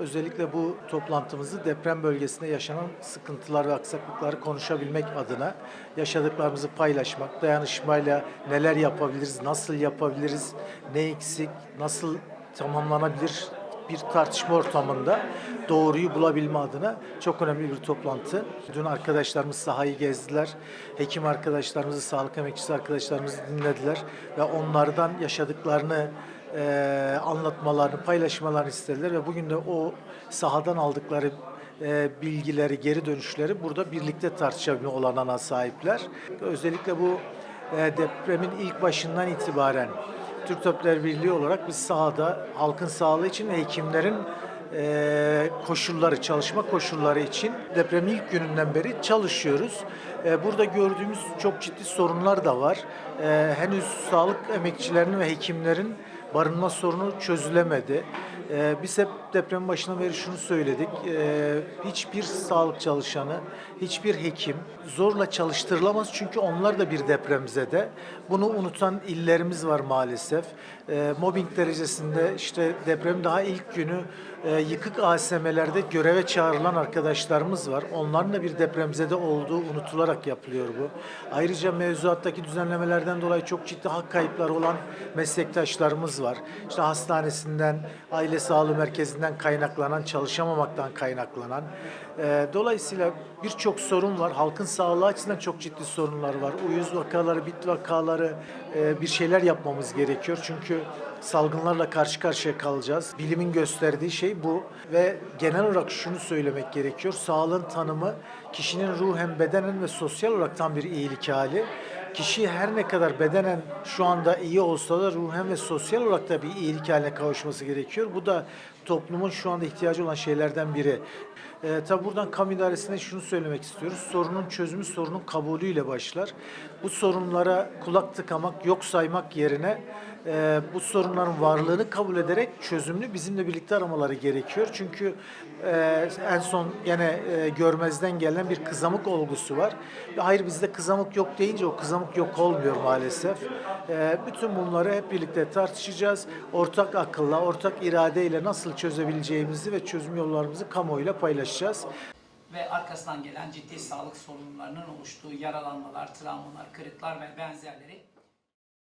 Özellikle bu toplantımızı deprem bölgesinde yaşanan sıkıntılar ve aksaklıkları konuşabilmek adına yaşadıklarımızı paylaşmak, dayanışmayla neler yapabiliriz, nasıl yapabiliriz, ne eksik, nasıl tamamlanabilir bir tartışma ortamında doğruyu bulabilme adına çok önemli bir toplantı. Dün arkadaşlarımız sahayı gezdiler. Hekim arkadaşlarımızı, sağlık emekçisi arkadaşlarımızı dinlediler ve onlardan yaşadıklarını e, anlatmalarını, paylaşmalarını istediler ve bugün de o sahadan aldıkları e, bilgileri, geri dönüşleri burada birlikte tartışabilme olanana sahipler. Özellikle bu e, depremin ilk başından itibaren Türk Tabipler Birliği olarak biz sahada halkın sağlığı için ve hekimlerin e, koşulları, çalışma koşulları için depremin ilk gününden beri çalışıyoruz. E, burada gördüğümüz çok ciddi sorunlar da var. E, henüz sağlık emekçilerinin ve hekimlerin barınma sorunu çözülemedi. Ee, biz hep deprem başına beri şunu söyledik. Ee, hiçbir sağlık çalışanı, hiçbir hekim zorla çalıştırılamaz çünkü onlar da bir depremzede. Bunu unutan illerimiz var maalesef. Ee, mobbing derecesinde işte deprem daha ilk günü e, yıkık ASM'lerde göreve çağrılan arkadaşlarımız var. Onların da bir depremzede olduğu unutularak yapılıyor bu. Ayrıca mevzuattaki düzenlemelerden dolayı çok ciddi hak kayıpları olan meslektaşlarımız var. İşte hastanesinden, aile sağlığı merkezinden kaynaklanan, çalışamamaktan kaynaklanan. E, dolayısıyla birçok sorun var. Halkın sağlığı açısından çok ciddi sorunlar var. Uyuz vakaları, bit vakaları e, bir şeyler yapmamız gerekiyor. Çünkü salgınlarla karşı karşıya kalacağız. Bilimin gösterdiği şey bu ve genel olarak şunu söylemek gerekiyor. Sağlığın tanımı kişinin ruhen, bedenen ve sosyal olarak tam bir iyilik hali. Kişi her ne kadar bedenen şu anda iyi olsa da ruhen ve sosyal olarak da bir iyilik haline kavuşması gerekiyor. Bu da toplumun şu anda ihtiyacı olan şeylerden biri. Ee, tabi buradan kamu idaresine şunu söylemek istiyoruz. Sorunun çözümü sorunun kabulüyle başlar. Bu sorunlara kulak tıkamak, yok saymak yerine e, bu sorunların varlığını kabul ederek çözümünü bizimle birlikte aramaları gerekiyor. Çünkü e, en son gene e, görmezden gelen bir kızamık olgusu var. Hayır bizde kızamık yok deyince o kızamık yok olmuyor maalesef. E, bütün bunları hep birlikte tartışacağız. Ortak akılla, ortak iradeyle nasıl çözebileceğimizi ve çözüm yollarımızı kamuoyuyla paylaşacağız. Ve arkasından gelen ciddi sağlık sorunlarının oluştuğu yaralanmalar, travmalar, kırıklar ve benzerleri